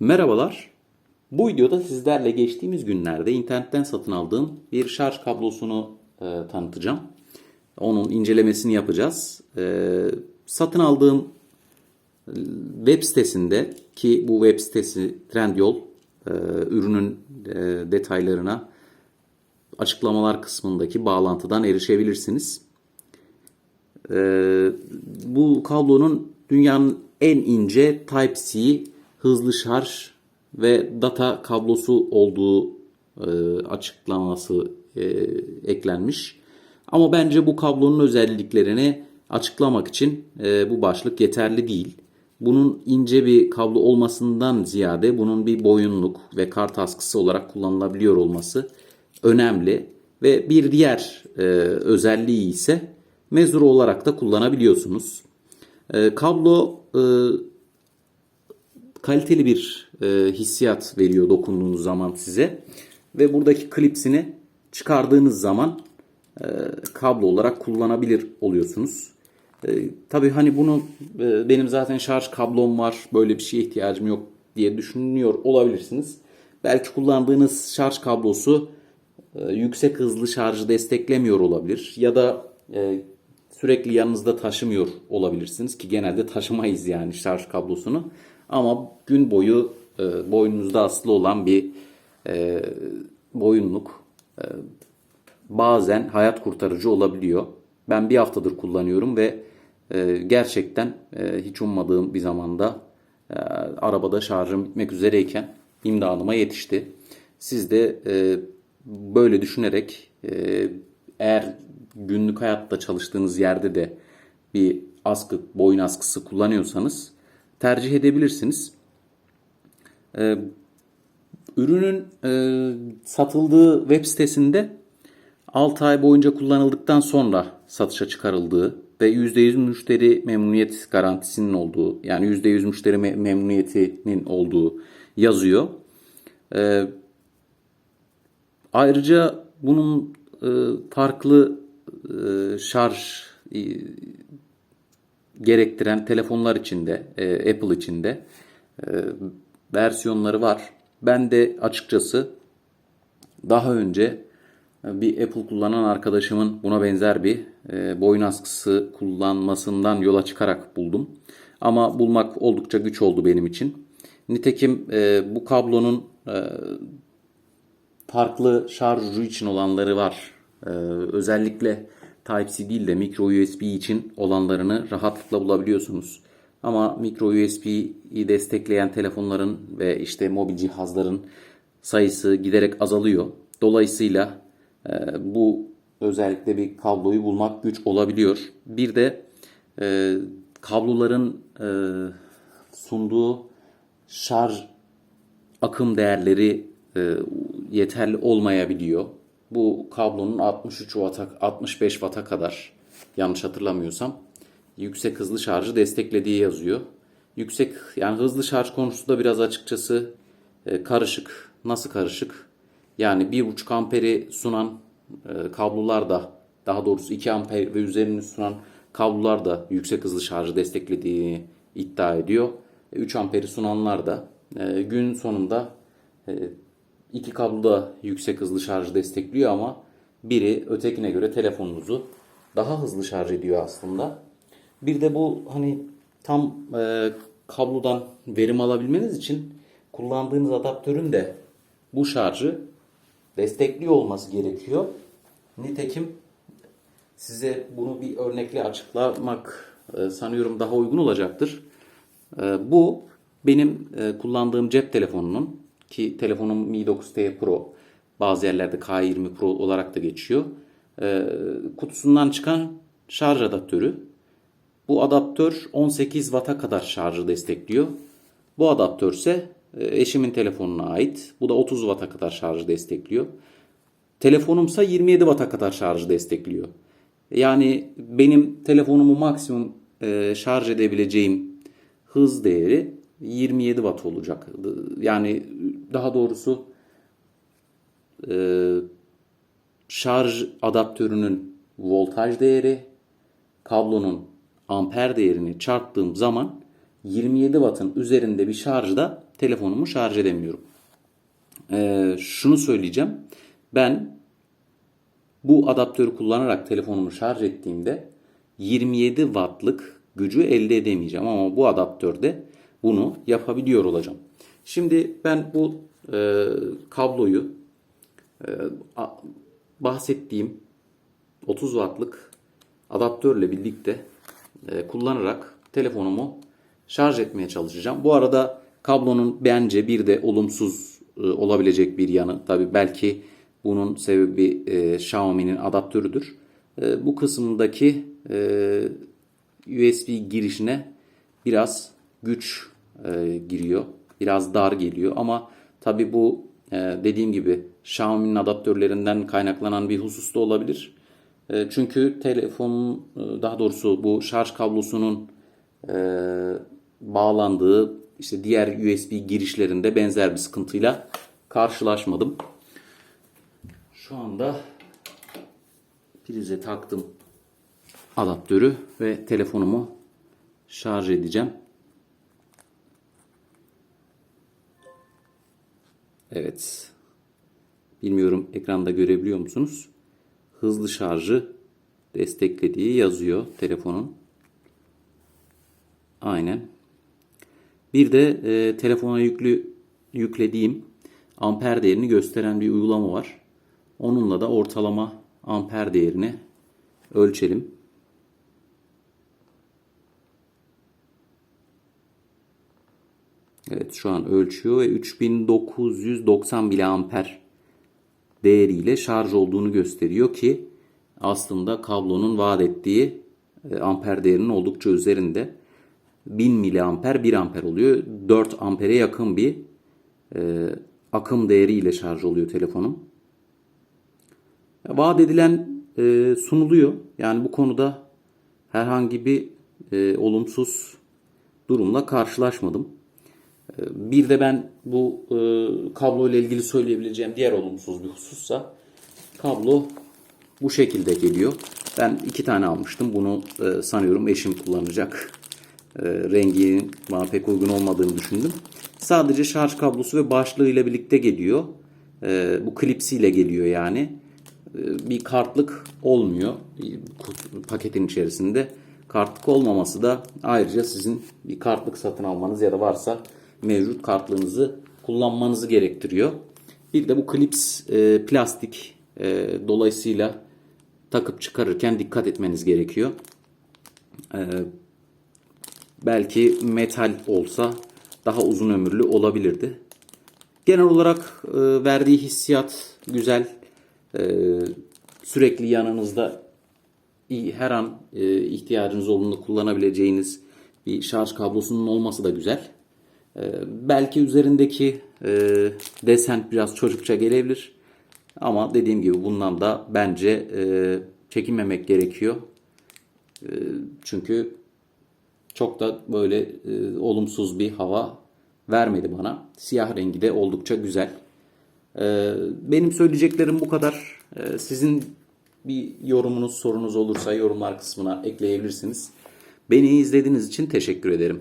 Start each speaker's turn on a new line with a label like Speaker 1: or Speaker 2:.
Speaker 1: Merhabalar. Bu videoda sizlerle geçtiğimiz günlerde internetten satın aldığım bir şarj kablosunu e, tanıtacağım. Onun incelemesini yapacağız. E, satın aldığım e, web sitesinde ki bu web sitesi Trendyol e, ürünün e, detaylarına açıklamalar kısmındaki bağlantıdan erişebilirsiniz. Ee, bu kablonun dünyanın en ince Type-C hızlı şarj ve data kablosu olduğu e, açıklaması e, eklenmiş. Ama bence bu kablonun özelliklerini açıklamak için e, bu başlık yeterli değil. Bunun ince bir kablo olmasından ziyade bunun bir boyunluk ve kart askısı olarak kullanılabiliyor olması önemli. Ve bir diğer özelliği ise mezuru olarak da kullanabiliyorsunuz. Kablo kaliteli bir e, hissiyat veriyor dokunduğunuz zaman size. Ve buradaki klipsini çıkardığınız zaman e, kablo olarak kullanabilir oluyorsunuz. E, tabii hani bunu e, benim zaten şarj kablom var böyle bir şeye ihtiyacım yok diye düşünüyor olabilirsiniz. Belki kullandığınız şarj kablosu e, yüksek hızlı şarjı desteklemiyor olabilir ya da e, sürekli yanınızda taşımıyor olabilirsiniz ki genelde taşımayız yani şarj kablosunu ama gün boyu e, boynunuzda asılı olan bir e, boyunluk e, bazen hayat kurtarıcı olabiliyor. Ben bir haftadır kullanıyorum ve e, gerçekten e, hiç ummadığım bir zamanda e, arabada şarjım bitmek üzereyken imdanıma yetişti. Siz de e, böyle düşünerek e, eğer günlük hayatta çalıştığınız yerde de bir askı, boyun askısı kullanıyorsanız tercih edebilirsiniz. E, ürünün e, satıldığı web sitesinde 6 ay boyunca kullanıldıktan sonra satışa çıkarıldığı ve %100 müşteri memnuniyet garantisinin olduğu yani %100 müşteri me- memnuniyetinin olduğu yazıyor. E, ayrıca bunun e, farklı e, şarj gerektiren telefonlar içinde, e, Apple içinde e, versiyonları var. Ben de açıkçası daha önce bir Apple kullanan arkadaşımın buna benzer bir e, boyun askısı kullanmasından yola çıkarak buldum. Ama bulmak oldukça güç oldu benim için. Nitekim e, bu kablonun e, farklı şarj ucu için olanları var. Ee, özellikle Type-C değil de micro USB için olanlarını rahatlıkla bulabiliyorsunuz. Ama micro USB'yi destekleyen telefonların ve işte mobil cihazların sayısı giderek azalıyor. Dolayısıyla e, bu özellikle bir kabloyu bulmak güç olabiliyor. Bir de e, kabloların e, sunduğu şarj akım değerleri e, yeterli olmayabiliyor. Bu kablonun 63 Watt'a 65 Watt'a kadar yanlış hatırlamıyorsam yüksek hızlı şarjı desteklediği yazıyor. Yüksek yani hızlı şarj konusu da biraz açıkçası e, karışık. Nasıl karışık? Yani 1.5 amperi sunan e, kablolar da daha doğrusu 2 amper ve üzerini sunan kablolar da yüksek hızlı şarjı desteklediğini iddia ediyor. 3 amperi sunanlar da e, gün sonunda e, iki kablo da yüksek hızlı şarj destekliyor ama biri ötekine göre telefonunuzu daha hızlı şarj ediyor aslında. Bir de bu hani tam e, kablodan verim alabilmeniz için kullandığınız adaptörün de bu şarjı destekliyor olması gerekiyor. Nitekim size bunu bir örnekle açıklamak e, sanıyorum daha uygun olacaktır. E, bu benim e, kullandığım cep telefonunun ki telefonum Mi 9T Pro bazı yerlerde K20 Pro olarak da geçiyor. E, kutusundan çıkan şarj adaptörü. Bu adaptör 18 Watt'a kadar şarjı destekliyor. Bu adaptör ise e, eşimin telefonuna ait. Bu da 30 Watt'a kadar şarjı destekliyor. Telefonumsa 27 Watt'a kadar şarjı destekliyor. Yani benim telefonumu maksimum e, şarj edebileceğim hız değeri 27 watt olacak. Yani daha doğrusu e, şarj adaptörünün voltaj değeri kablonun amper değerini çarptığım zaman 27 wattın üzerinde bir şarjda telefonumu şarj edemiyorum. Ee, şunu söyleyeceğim. Ben bu adaptörü kullanarak telefonumu şarj ettiğimde 27 wattlık gücü elde edemeyeceğim ama bu adaptörde bunu yapabiliyor olacağım. Şimdi ben bu e, kabloyu e, bahsettiğim 30 wattlık adaptörle birlikte e, kullanarak telefonumu şarj etmeye çalışacağım. Bu arada kablonun bence bir de olumsuz e, olabilecek bir yanı. Tabi belki bunun sebebi e, Xiaomi'nin adaptörüdür. E, bu kısımdaki e, USB girişine biraz güç e, giriyor. Biraz dar geliyor ama tabi bu e, dediğim gibi Xiaomi'nin adaptörlerinden kaynaklanan bir husus da olabilir. E, çünkü telefonun e, daha doğrusu bu şarj kablosunun e, bağlandığı işte diğer USB girişlerinde benzer bir sıkıntıyla karşılaşmadım. Şu anda prize taktım adaptörü ve telefonumu şarj edeceğim. Evet. Bilmiyorum ekranda görebiliyor musunuz? Hızlı şarjı desteklediği yazıyor telefonun. Aynen. Bir de e, telefona yüklü yüklediğim amper değerini gösteren bir uygulama var. Onunla da ortalama amper değerini ölçelim. Evet şu an ölçüyor ve 3990 miliamper değeriyle şarj olduğunu gösteriyor ki aslında kablonun vaat ettiği e, amper değerinin oldukça üzerinde. 1000 miliamper 1 amper oluyor. 4 ampere yakın bir e, akım değeriyle şarj oluyor telefonum. Vaat edilen e, sunuluyor. Yani bu konuda herhangi bir e, olumsuz durumla karşılaşmadım. Bir de ben bu e, kablo ile ilgili söyleyebileceğim diğer olumsuz bir husussa kablo bu şekilde geliyor. Ben iki tane almıştım. Bunu e, sanıyorum eşim kullanacak. E, renginin bana pek uygun olmadığını düşündüm. Sadece şarj kablosu ve başlığıyla birlikte geliyor. Bu klipsiyle geliyor yani. Bir kartlık olmuyor paketin içerisinde. Kartlık olmaması da ayrıca sizin bir kartlık satın almanız ya da varsa mevcut kartlığınızı kullanmanızı gerektiriyor. Bir de bu klips e, plastik e, dolayısıyla takıp çıkarırken dikkat etmeniz gerekiyor. E, belki metal olsa daha uzun ömürlü olabilirdi. Genel olarak e, verdiği hissiyat güzel. E, sürekli yanınızda her an e, ihtiyacınız olduğunda kullanabileceğiniz bir şarj kablosunun olması da güzel. E, belki üzerindeki e, desen biraz çocukça gelebilir. Ama dediğim gibi bundan da bence e, çekinmemek gerekiyor. E, çünkü çok da böyle olumsuz bir hava vermedi bana. Siyah rengi de oldukça güzel. Benim söyleyeceklerim bu kadar. Sizin bir yorumunuz, sorunuz olursa yorumlar kısmına ekleyebilirsiniz. Beni izlediğiniz için teşekkür ederim.